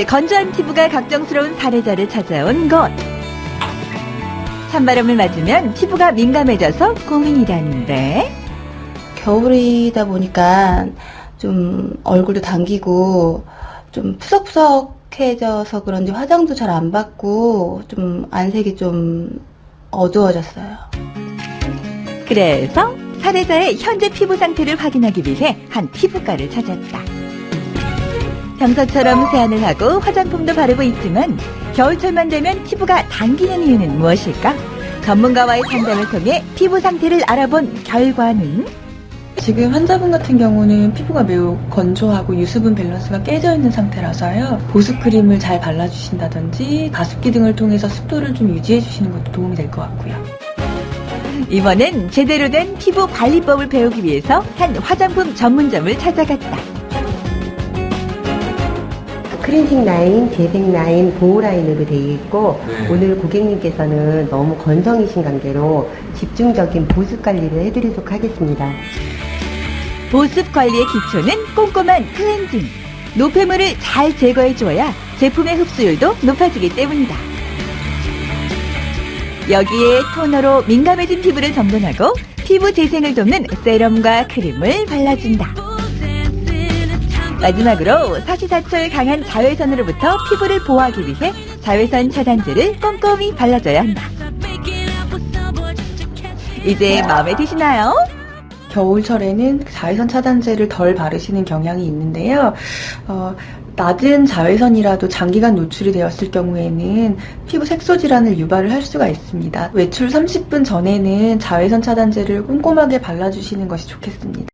건조한 피부가 걱정스러운 사례자를 찾아온 곳. 찬바람을 맞으면 피부가 민감해져서 고민이라는데 겨울이다 보니까 좀 얼굴도 당기고 좀 푸석푸석해져서 그런지 화장도 잘 안 받고 좀 안색이 좀 어두워졌어요. 그래서 사례자의 현재 피부 상태를 확인하기 위해 한 피부과를 찾았다. 평소처럼 세안을 하고 화장품도 바르고 있지만 겨울철만 되면 피부가 당기는 이유는 무엇일까? 전문가와의 상담을 통해 피부 상태를 알아본 결과는 지금 환자분 같은 경우는 피부가 매우 건조하고 유수분 밸런스가 깨져 있는 상태라서요. 보습 크림을 잘 발라주신다든지 가습기 등을 통해서 습도를 좀 유지해 주시는 것도 도움이 될 것 같고요. 이번엔 제대로 된 피부 관리법을 배우기 위해서 한 화장품 전문점을 찾아갔다. 크린징 라인, 재생 라인, 보호 라인으로 되어 있고 네. 오늘 고객님께서는 너무 건성이신 관계로 집중적인 보습 관리를 해드리도록 하겠습니다. 보습 관리의 기초는 꼼꼼한 클렌징. 노폐물을 잘 제거해 주어야 제품의 흡수율도 높아지기 때문이다. 여기에 토너로 민감해진 피부를 정돈하고 피부 재생을 돕는 세럼과 크림을 발라준다. 마지막으로 사시사철 강한 자외선으로부터 피부를 보호하기 위해 자외선 차단제를 꼼꼼히 발라줘야 한다. 이제 마음에 드시나요? 겨울철에는 자외선 차단제를 덜 바르시는 경향이 있는데요. 어, 낮은 자외선이라도 장기간 노출이 되었을 경우에는 피부 색소 질환을 유발을 할 수가 있습니다. 외출 30분 전에는 자외선 차단제를 꼼꼼하게 발라주시는 것이 좋겠습니다.